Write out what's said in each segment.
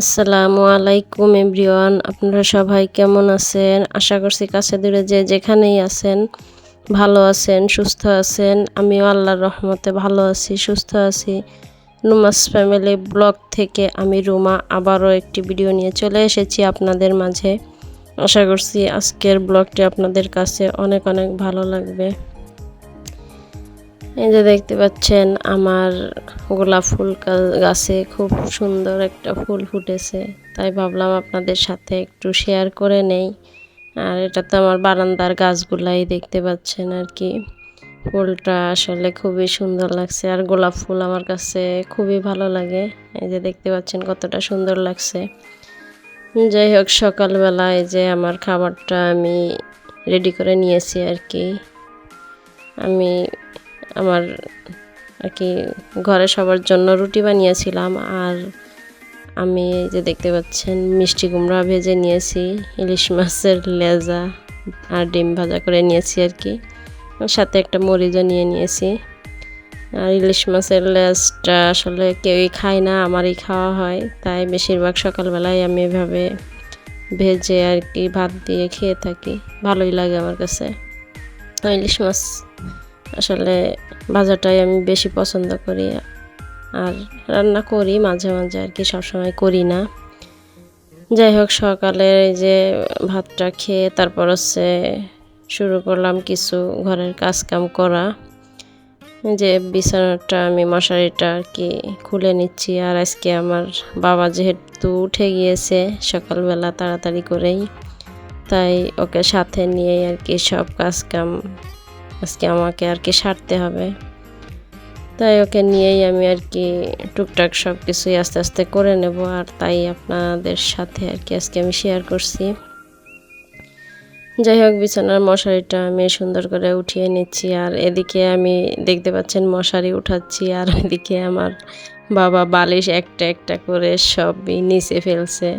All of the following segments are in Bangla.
আসসালামু আলাইকুম এভরিওয়ান, আপনারা সবাই কেমন আছেন? আশা করছি কাছে দূরে যে যেখানেই আছেন, ভালো আছেন, সুস্থ আছেন। আমিও আল্লাহর রহমতে ভালো আছি, সুস্থ আছি। নুমাস ফ্যামিলি ব্লগ থেকে আমি রুমা আবারও একটি ভিডিও নিয়ে চলে এসেছি আপনাদের মাঝে। আশা করছি আজকের ব্লগটি আপনাদের কাছে অনেক অনেক ভালো লাগবে। এই যে দেখতে পাচ্ছেন, আমার গোলাপ ফুল গাছে খুব সুন্দর একটা ফুল ফুটেছে। তাই ভাবলাম আপনাদের সাথে একটু শেয়ার করে নেই। আর এটা তো আমার বারান্দার গাছগুলাই দেখতে পাচ্ছেন আর কি। ফুলটা আসলে খুবই সুন্দর লাগছে আর গোলাপ ফুল আমার কাছে খুবই ভালো লাগে। এই যে দেখতে পাচ্ছেন কতটা সুন্দর লাগছে। যাই হোক, সকালবেলা এই যে আমার খাবারটা আমি রেডি করে নিয়েছি আর কি। আমি আমার আর কি ঘরে সবার জন্য রুটি বানিয়েছিলাম আর আমি যে দেখতে পাচ্ছেন মিষ্টি কুমড়া ভেজে নিয়েছি, ইলিশ মাছের লেজা আর ডিম ভাজা করে নিয়েছি আর কি। সাথে একটা মরিচও নিয়ে নিয়েছি। আর ইলিশ মাছের লেজটা আসলে কেউই খায় না, আমারই খাওয়া হয়। তাই বেশিরভাগ সকালবেলায় আমি এভাবে ভেজে আর কি ভাত দিয়ে খেয়ে থাকি। ভালোই লাগে আমার কাছে। ইলিশ মাছ আসলে ভাজাটাই আমি বেশি পছন্দ করি আর রান্না করি মাঝে মাঝে আর কি, সবসময় করি না। যাই হোক, সকালে এই যে ভাতটা খেয়ে তারপর হচ্ছে শুরু করলাম কিছু ঘরের কাজ কাম করা যে বিছানাটা আমি, মশারিটা আর কি খুলে নিচ্ছি আর আজকে আমার বাবা যেহেতু উঠে গিয়েছে সকালবেলা তাড়াতাড়ি করেই, তাই ওকে সাথে নিয়ে আর কি সব কাজ কাম আজকে আমাকে আর কি সারতে হবে। তাই ওকে নিয়েই আমি আর কি টুকটাক সব কিছুই আস্তে আস্তে করে নেব আর তাই আপনাদের সাথে আর কি আজকে আমি শেয়ার করছি। যাই হোক, বিছানার মশারিটা আমি সুন্দর করে উঠিয়ে নিচ্ছি আর এদিকে আমি দেখতে পাচ্ছেন মশারি উঠাচ্ছি আর এদিকে আমার বাবা বালিশ একটা একটা করে সবই নিচে ফেলছে।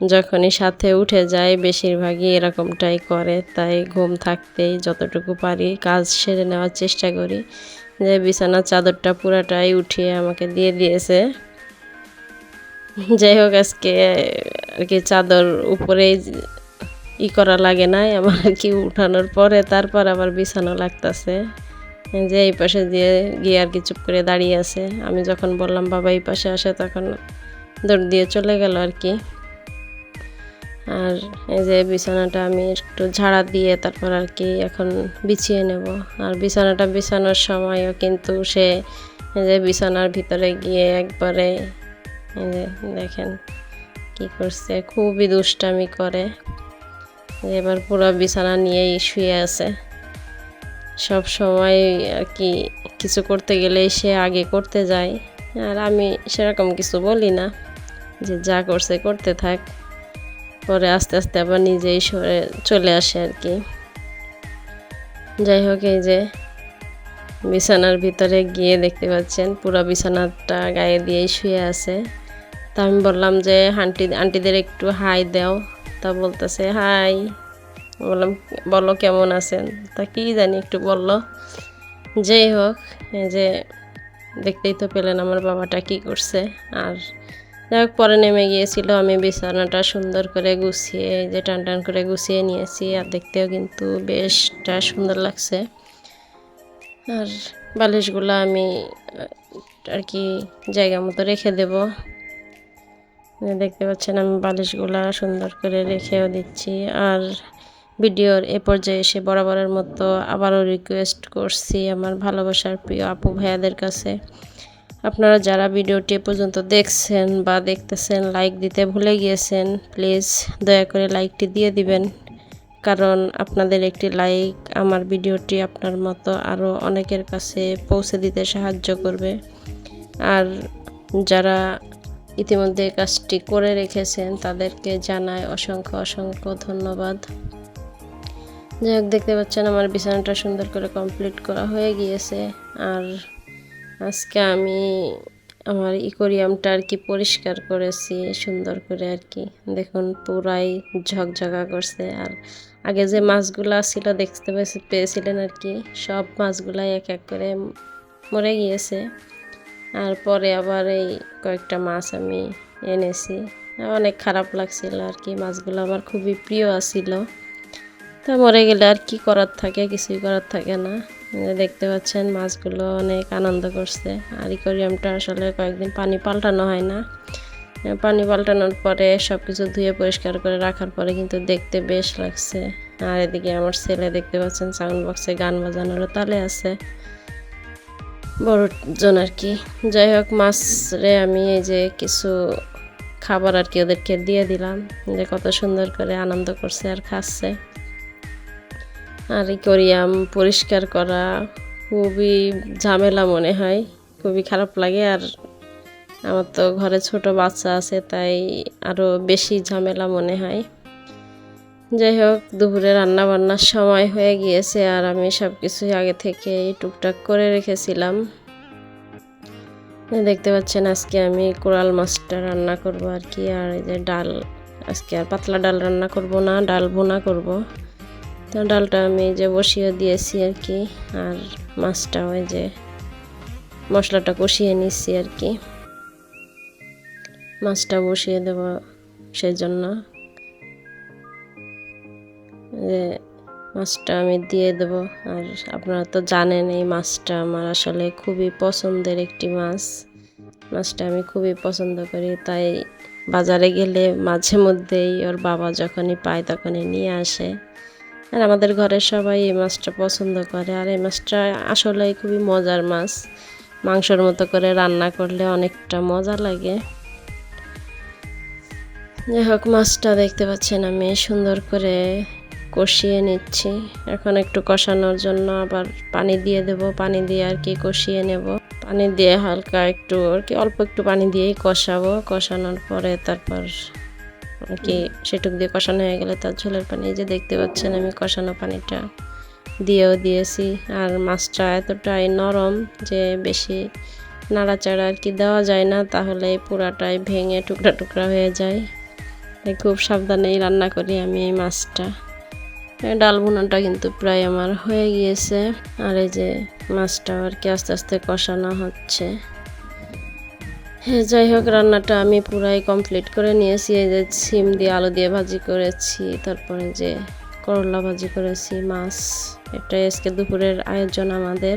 যখনই সাথে উঠে যায়, বেশিরভাগই এরকমটাই করে। তাই ঘুম থাকতেই যতটুকু পারি কাজ সেরে নেওয়ার চেষ্টা করি। যে বিছানার চাদরটা পুরাটাই উঠিয়ে আমাকে দিয়ে দিয়েছে। যাই হোক, আজকে আর কি চাদর উপরেই ই করা লাগে নাই। আমার আর কি উঠানোর পরে তারপর আবার বিছানো লাগতেছে। যে এই পাশে দিয়ে গিয়ে আর কি চুপ করে দাঁড়িয়ে আছে। আমি যখন বললাম, বাবা, এই পাশে আসে, তখন দৌড় দিয়ে চলে গেল আর কি। আর এই যে বিছানাটা আমি একটু ঝাড়া দিয়ে তারপর আর কি এখন বিছিয়ে নেব। আর বিছানাটা বিছানোর সময়ও কিন্তু সে এই যে বিছানার ভিতরে গিয়ে একবারে যে দেখেন কি করছে, খুবই দুষ্টামি করে। এবার পুরো বিছানা নিয়েই শুয়ে আছে। সব সময় আর কি কিছু করতে গেলেই সে আগে করতে যায়। আর আমি সেরকম কিছু বলি না যে যা করছে করতে থাক। পরে আস্তে আস্তে আবার নিজেই সরে চলে আসে আর কি। যাই হোক, এই যে বিছানার ভিতরে গিয়ে দেখতে পাচ্ছেন, পুরো বিছানাটা গায়ে দিয়েই শুয়ে আছে। তা আমি বললাম যে, আন্টি, আন্টিদের একটু হাই দাও। তা বলতেছে, হাই। বললাম, বলো কেমন আছেন? তা কি জানি, একটু বলল। যেই হোক, এই যে দেখতেই তো পেলেন আমার বাবাটা কি করছে। আর যাই হোক পরে নেমে গিয়েছিল, আমি বিছানাটা সুন্দর করে গুছিয়ে যে টান টান করে গুছিয়ে নিয়েছি, আর দেখতেও কিন্তু বেশটা সুন্দর লাগছে। আর বালিশগুলো আমি আর কি জায়গা মতো রেখে দেব। দেখতে পাচ্ছেন, আমি বালিশগুলা সুন্দর করে রেখেও দিচ্ছি। আর ভিডিওর এ পর্যায়ে এসে বরাবরের মতো আবারও রিকোয়েস্ট করছি আমার ভালোবাসার প্রিয় আপু ভাইয়াদের কাছে। আপনারা যারা ভিডিওটি পর্যন্ত দেখছেন বা দেখতেছেন লাইক দিতে ভুলে গিয়েছেন প্লিজ দয়া করে লাইকটি দিয়ে দিবেন। কারণ আপনাদের একটি লাইক আমার ভিডিওটি আপনার মতো আরও অনেকের কাছে পৌঁছে দিতে সাহায্য করবে। আর যারা ইতিমধ্যে কাজটি করে রেখেছেন, তাদেরকে জানায় অসংখ্য অসংখ্য ধন্যবাদ। যাই হোক, দেখতে পাচ্ছেন আমার বিছানাটা সুন্দর করে কমপ্লিট করা হয়ে গিয়েছে। আর আজকে আমি আমার ইকোরিয়ামটা আর কি পরিষ্কার করেছি, সুন্দর করে আর কি। দেখুন, পুরাই ঝকঝকা করছে। আর আগে যে মাছগুলো ছিল, দেখতে পেয়েছি- পেয়েছিলেন আর কি। সব মাছগুলাই এক এক করে মরে গিয়েছে। আর পরে আবার এই কয়েকটা মাছ আমি এনেছি। অনেক খারাপ লাগছিল আর কি, মাছগুলো আমার খুবই প্রিয় আছিল। তা মরে গেলে আর কি করার থাকে, কিছুই করার থাকে না। দেখতে পাচ্ছেন, মাছগুলো অনেক আনন্দ করছে। আর ইকোরিয়ামটা আসলে কয়েকদিন পানি পাল্টানো হয় না। পানি পাল্টানোর পরে সব কিছু ধুয়ে পরিষ্কার করে রাখার পরে কিন্তু দেখতে বেশ লাগছে। আর এদিকে আমার ছেলে দেখতে পাচ্ছেন সাউন্ড বক্সে গান বাজানোরও তালে আছে। বড়জন আর কি। যাই হোক মাছ রে আমি এই যে কিছু খাবার আর কি ওদেরকে দিয়ে দিলাম। যে কত সুন্দর করে আনন্দ করছে আর খাচ্ছে। আর করিয়াম, পরিষ্কার করা খুবই ঝামেলা মনে হয়, খুবই খারাপ লাগে। আর আমার তো ঘরে ছোট বাচ্চা আছে, তাই আরও বেশি ঝামেলা মনে হয়। যাই হোক, দুপুরে রান্না বান্নার সময় হয়ে গিয়েছে, আর আমি সব কিছুই আগে থেকে টুকটাক করে রেখেছিলাম। দেখতে পাচ্ছেন, আজকে আমি কোরাল মাছটা রান্না করব আর কি, আর এই যে ডাল, আজকে আর পাতলা ডাল রান্না করব না, ডাল ভুনা করব। তো ডালটা আমি যে বসিয়ে দিয়েছি আর কি, আর মাছটা ওই যে মশলাটা কষিয়ে নিচ্ছি আর কি। মাছটা বসিয়ে দেব সেই জন্য যে মাছটা আমি দিয়ে দেব, আর আপনারা তো জানেন এই মাছটা আমার আসলে খুবই পছন্দের একটি মাছ। মাছটা আমি খুবই পছন্দ করি, তাই বাজারে গেলে মাঝে মধ্যেই ওর বাবা যখনই পায় তখনই নিয়ে আসে। আর আমাদের ঘরের সবাই এই মাছটা পছন্দ করে। আর এই মাছটা আসলে খুবই মজার মাছ। মাংসর মতো করে রান্না করলে অনেকটা মজা লাগে। যাই হোক, মাছটা দেখতে পাচ্ছেন আমি সুন্দর করে কষিয়ে নিচ্ছি। এখন একটু কষানোর জন্য আবার পানি দিয়ে দেব। পানি দিয়ে আর কি কষিয়ে নেব। পানি দিয়ে হালকা একটু আর কি অল্প একটু পানি দিয়েই কষাবো। কষানোর পরে তারপর আর কি সেটুক দিয়ে কষানো হয়ে গেলে তার ঝোলের পানি যে দেখতে পাচ্ছেন আমি কষানো পানিটা দিয়েও দিয়েছি। আর মাছটা এতটাই নরম যে বেশি নাড়াচাড়া আর কি দেওয়া যায় না, তাহলে পুরাটাই ভেঙে টুকরা টুকরা হয়ে যায়। খুব সাবধানেই রান্না করি আমি এই মাছটা। ডাল ভুনাটা কিন্তু প্রায় আমার হয়ে গিয়েছে। আর এই যে মাছটা আর কি আস্তে আস্তে কষানো হচ্ছে। হ্যাঁ যাই হোক, রান্নাটা আমি পুরাই কমপ্লিট করে নিয়েছি। এই যে সিম দিয়ে আলু দিয়ে ভাজি করেছি, তারপরে যে করলা ভাজি করেছি, মাছ। এটাই আজকে দুপুরের আয়োজন আমাদের।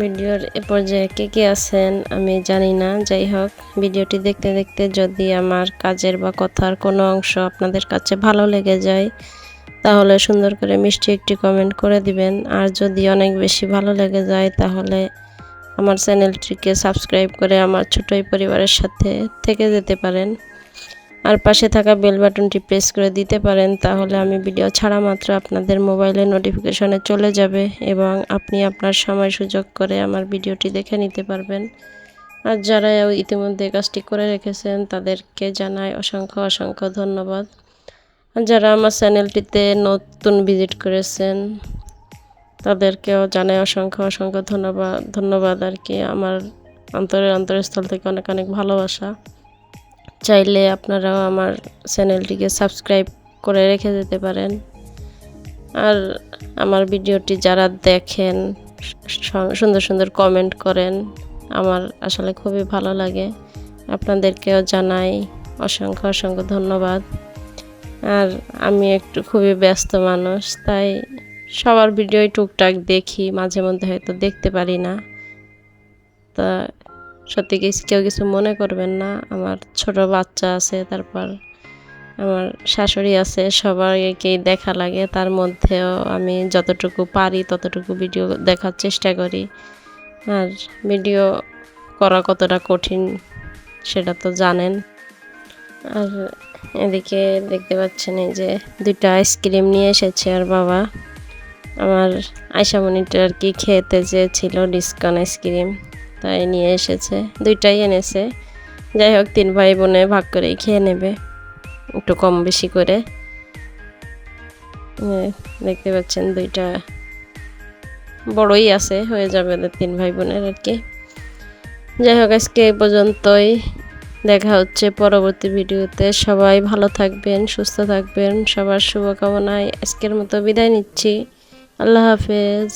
ভিডিওর এ পর্যায়ে কে কে আছেন আমি জানি না। যাই হোক, ভিডিওটি দেখতে দেখতে যদি আমার কাজের বা কথার কোনো অংশ আপনাদের কাছে ভালো লেগে যায়, তাহলে সুন্দর করে মিষ্টি একটি কমেন্ট করে দিবেন। আর যদি অনেক বেশি ভালো লেগে যায়, তাহলে আমার চ্যানেলটিকে সাবস্ক্রাইব করে আমার ছোটই পরিবারের সাথে থেকে যেতে পারেন। আর পাশে থাকা বেল বাটনটি প্রেস করে দিতে পারেন, তাহলে আমি ভিডিও ছাড়া মাত্র আপনাদের মোবাইলে নোটিফিকেশনে চলে যাবে এবং আপনি আপনার সময় সুযোগ করে আমার ভিডিওটি দেখে নিতে পারবেন। আর যারা ইতিমধ্যে কাজটি করে রেখেছেন, তাদেরকে জানাই অসংখ্য অসংখ্য ধন্যবাদ। যারা আমার চ্যানেলটিতে নতুন ভিজিট করেছেন তাদেরকেও জানাই অসংখ্য অসংখ্য ধন্যবাদ ধন্যবাদ আর কি। আমার অন্তরের অন্তরস্থল থেকে অনেক অনেক ভালোবাসা। চাইলে আপনারাও আমার চ্যানেলটিকে সাবস্ক্রাইব করে রেখে যেতে পারেন। আর আমার ভিডিওটি যারা দেখেন সুন্দর সুন্দর কমেন্ট করেন, আমার আসলে খুবই ভালো লাগে। আপনাদেরকেও জানাই অসংখ্য অসংখ্য ধন্যবাদ। আর আমি একটু খুবই ব্যস্ত মানুষ, তাই সবার ভিডিওই টুকটাক দেখি, মাঝে মধ্যে হয়তো দেখতে পারি না। তা সত্যি কেউ কিছু মনে করবেন না, আমার ছোট বাচ্চা আছে, তারপর আমার শাশুড়ি আছে, সবাইকেই দেখা লাগে, তার মধ্যেও আমি যতটুকু পারি ততটুকু ভিডিও দেখার চেষ্টা করি। আর ভিডিও করা কতটা কঠিন সেটা তো জানেন। আর এদিকে দেখতে পাচ্ছেন এই যে দুইটা আইসক্রিম নিয়ে এসেছে আর বাবা। আমার আয়সামণিটা আর কি খেতে চেয়েছিল ডিসকাউন্ট আইসক্রিম? তাই নিয়ে এসেছে। দুইটাই এনেছে। যাই হোক, তিন ভাই বোনে ভাগ করেই খেয়ে নেবে। একটু কম বেশি করে। দেখতে পাচ্ছেন দুইটা বড়ই আছে, হয়ে যাবে তিন ভাই বোনের আর কি। যাই হোক, আজকে এই পর্যন্তই। দেখা হচ্ছে পরবর্তী ভিডিওতে। সবাই ভালো থাকবেন, সুস্থ থাকবেন। সবার শুভকামনায় আজকের মতো বিদায় নিচ্ছি। আল্লাহ হাফেজ।